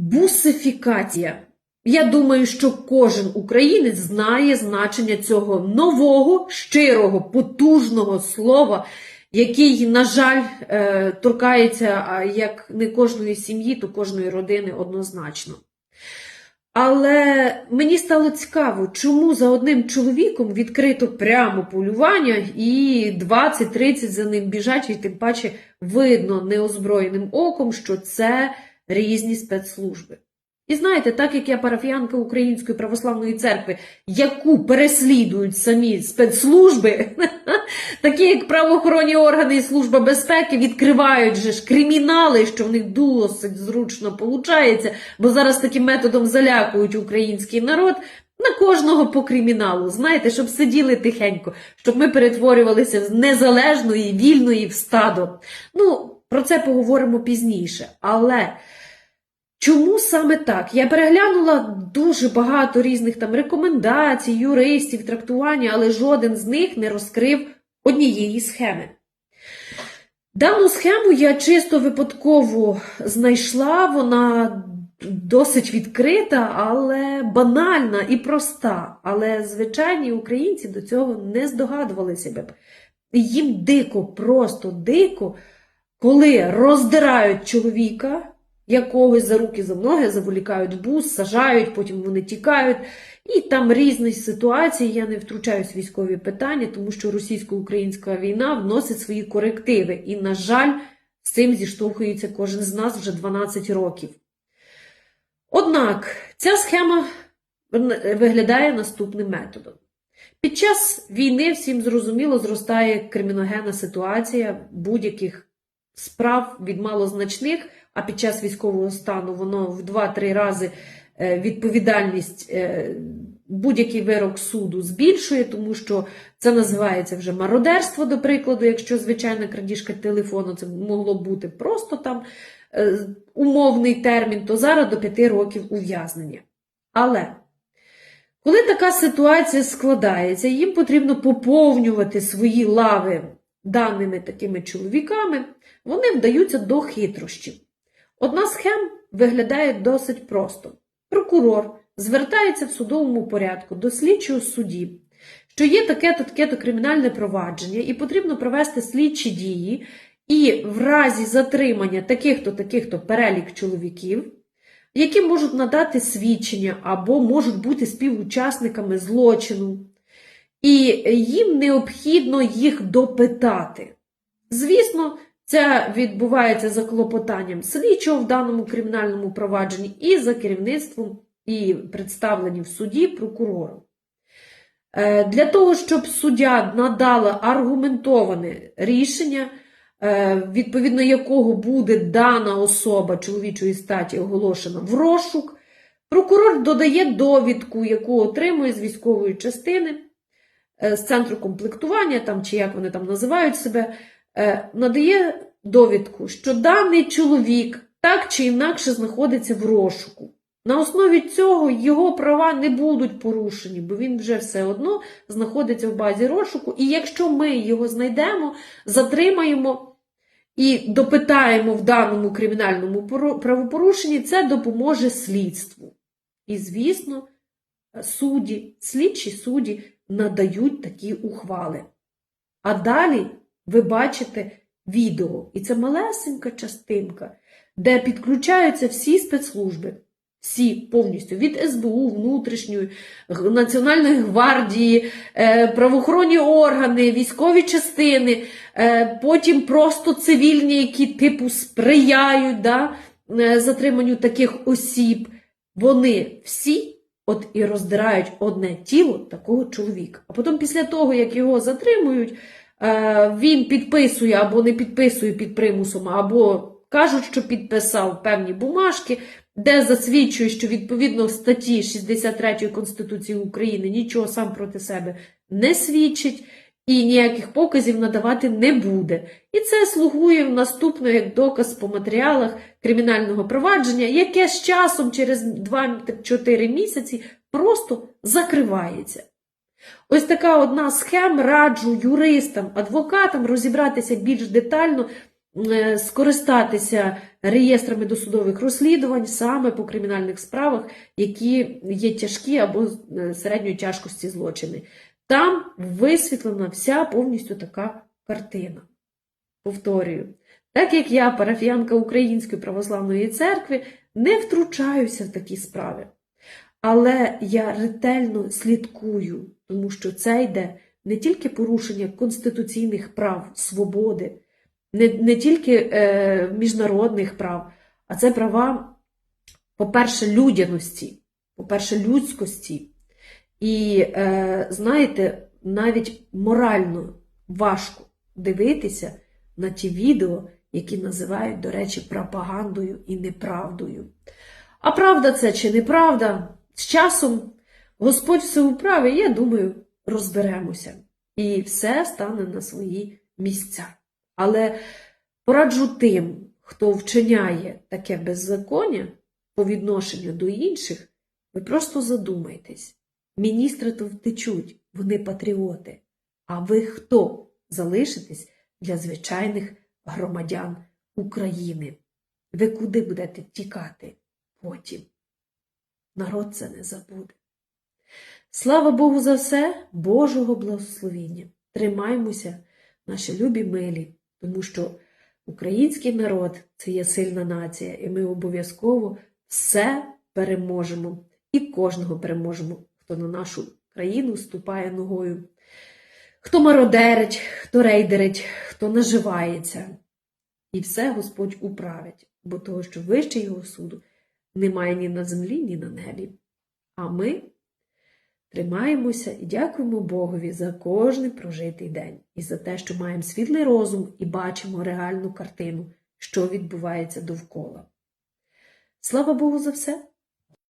Бусифікація. Я думаю, що кожен українець знає значення цього нового, щирого, потужного слова, який, на жаль, е, торкається як не кожної сім'ї, то кожної родини однозначно. Але мені стало цікаво, чому за одним чоловіком відкрито прямо полювання і 20-30 за ним біжать, і тим паче видно неозброєним оком, що це різні спецслужби. І знаєте, так як я парафіянка Української православної церкви, яку переслідують самі спецслужби, такі як правоохоронні органи і Служба безпеки, відкривають же ж кримінали, що в них досить зручно получається, бо зараз таким методом залякують український народ. На кожного по криміналу, знаєте, щоб сиділи тихенько, щоб ми перетворювалися з незалежної, вільної в стадо. Ну, про це поговоримо пізніше. Але Чому саме так? Я переглянула дуже багато різних там рекомендацій, юристів, трактування, але жоден з них не розкрив однієї схеми. Дану схему я чисто випадково знайшла, вона досить відкрита, але банальна і проста. Але звичайні українці до цього не здогадувалися б. Їм дико, просто дико, коли роздирають чоловіка якогось за руки за ноги заволікають в бус, сажають, потім вони тікають. І там різні ситуації. Я не втручаюсь в військові питання, тому що російсько-українська війна вносить свої корективи. І, на жаль, з цим зіштовхується кожен з нас вже 12 років. Однак ця схема виглядає наступним методом. Під час війни всім зрозуміло зростає криміногенна ситуація будь-яких справ від малозначних а під час військового стану воно в 2-3 рази е, відповідальність, е, будь-який вирок суду збільшує, тому що це називається вже мародерство, до прикладу, якщо звичайна крадіжка телефону, це могло бути просто там е, умовний термін, то зараз до 5 років ув'язнення. Але коли така ситуація складається, їм потрібно поповнювати свої лави даними такими чоловіками, вони вдаються до хитрощів. Одна з схем виглядає досить просто. Прокурор звертається в судовому порядку до слідчого судді, що є таке-то таке-то кримінальне провадження, і потрібно провести слідчі дії, і в разі затримання таких-то таких-то перелік чоловіків, які можуть надати свідчення або можуть бути співучасниками злочину, і їм необхідно їх допитати. Звісно, це відбувається за клопотанням слідчого в даному кримінальному провадженні і за керівництвом і представленням в суді прокурором. Е, для того, щоб суддя надала аргументоване рішення, е, відповідно якого буде дана особа чоловічої статі оголошена в розшук, прокурор додає довідку, яку отримує з військової частини, з центру комплектування, там, чи як вони там називають себе. Е, надає довідку, що даний чоловік так чи інакше знаходиться в розшуку. На основі цього його права не будуть порушені, бо він вже все одно знаходиться в базі розшуку. І якщо ми його знайдемо, затримаємо і допитаємо в даному кримінальному правопорушенні, це допоможе слідству. І, звісно, судді, слідчі судді надають такі ухвали. А далі ви бачите відео. І це малесенька частинка, де підключаються всі спецслужби. Всі повністю від СБУ, внутрішньої, Національної гвардії, е, правоохоронні органи, військові частини, е, потім просто цивільні, які типу сприяють да, е, затриманню таких осіб. Вони всі от і роздирають одне тіло такого чоловіка. А потім, після того, як його затримують, Е, він підписує або не підписує під примусом, або кажуть, що підписав певні бумажки, де засвідчує, що відповідно статті 63 Конституції України нічого сам проти себе не свідчить. І ніяких показів надавати не буде. І це слугує наступно як доказ по матеріалах кримінального провадження, яке з часом через 2-4 місяці просто закривається. Ось така одна схема раджу юристам, адвокатам розібратися більш детально, е, скористатися реєстрами досудових розслідувань саме по кримінальних справах, які є тяжкі або е, середньої тяжкості злочини. Там висвітлена вся повністю така картина. Повторюю, так як я, парафіянка Української православної церкви, не втручаюся в такі справи. Але я ретельно слідкую, тому що це йде не тільки порушення конституційних прав, свободи, не, не тільки е, міжнародних прав, а це права, по-перше, людяності, по-перше, людськості. І е, знаєте, навіть морально важко дивитися на ті відео, які називають, до речі, пропагандою і неправдою. А правда це чи неправда? З часом Господь все управить, я думаю, розберемося. І все стане на свої місця. Але пораджу тим, хто вчиняє таке беззаконня по відношенню до інших, ви просто задумайтесь. Міністри то втечуть, вони патріоти. А ви хто залишитесь для звичайних громадян України? Ви куди будете тікати потім? Народ це не забуде. Слава Богу за все, Божого благословіння. Тримаймося, наші любі милі, тому що український народ це є сильна нація, і ми обов'язково все переможемо і кожного переможемо, хто на нашу країну ступає ногою. Хто мародерить, хто рейдерить, хто наживається. І все Господь управить, бо того, що вище його суду немає ні на землі, ні на небі. А ми тримаємося і дякуємо Богові за кожний прожитий день і за те, що маємо світлий розум і бачимо реальну картину, що відбувається довкола. Слава Богу за все!